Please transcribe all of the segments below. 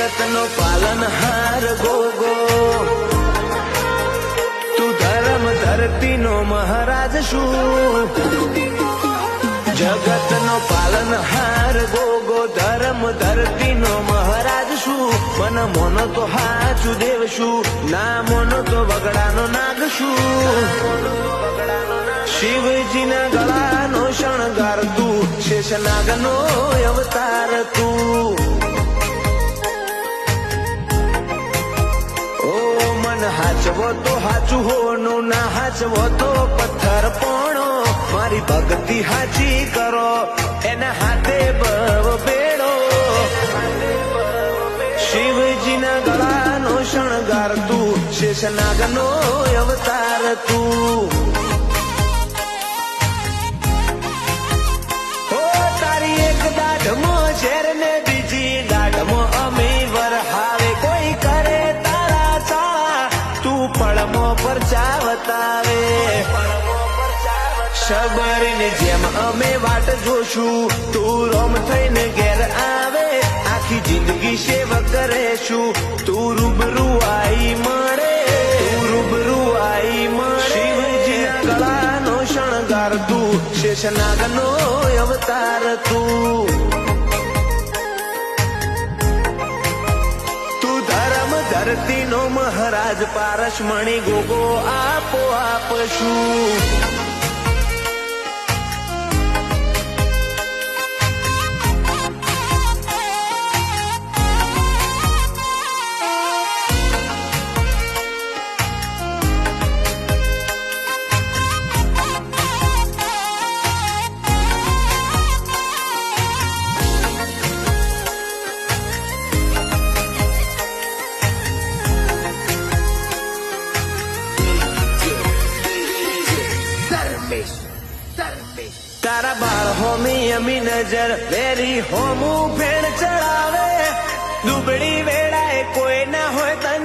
જગતનો પાલનહાર ગોગો તું ધર્મ ધરતીનો મહારાજ શું જગતનો પાલનહાર ગોગો ધર્મ ધરતીનો મહારાજ શું મન મોનો તો હાચું દેવ શું ના મોનો તો બગડાનો નાગ શું શિવજીના ગળાનો શણગાર તું, શેષનાગનો અવતાર તું. મન હાચવો તો હાચું હોનું ના હાચવો તો પથ્થર પોણો. મારી ભક્તિ હાચી કરો, એના હાથે બવ બેડો શિવજીના ગળાનો શણગાર તું, શેષનાગનો અવતાર તું. તારી એક દાઢમાં ઝેર ને બીજી ચાવતાવે શબરીની જેમ અમે વાટ જોશું, તું રોમ થઈને ઘેર આવે. આખી જિંદગી સેવ કરેશું તું રૂબરૂ આઈ મળે. તું રૂબરૂ આઈ મળે. શિવજીના કળાનો શણગાર તું, શેષનાગનો અવતાર તું. ધરતીનો મહારાજ પારસ મણી ગોગો આપો આપશું તારા બાળ હોમી અમી નજર, વેરી હોમું ફેણ ચડાવે. દુબળી વેળાએ કોઈ ના હોય તંદારો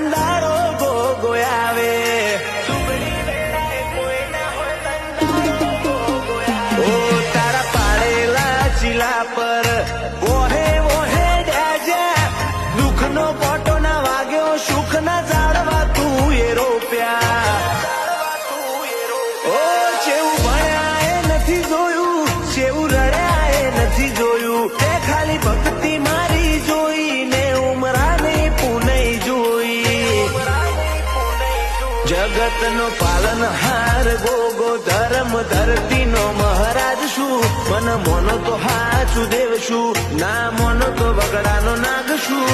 જગતનો પાલનહાર ગોગો ધર્મ, ધરતીનો મહારાજ શું મન મોનો તો હાચું દેવ શું ના મોનો તો બગડાનો નાગ શું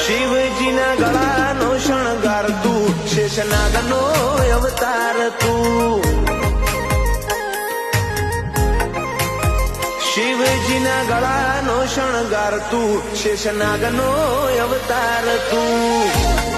શિવજીના ગળાનો શણગાર તું શેષનાગનો અવતાર તું. શિવજીના ગળાનો શણગાર તું શેષનાગનો અવતાર તું.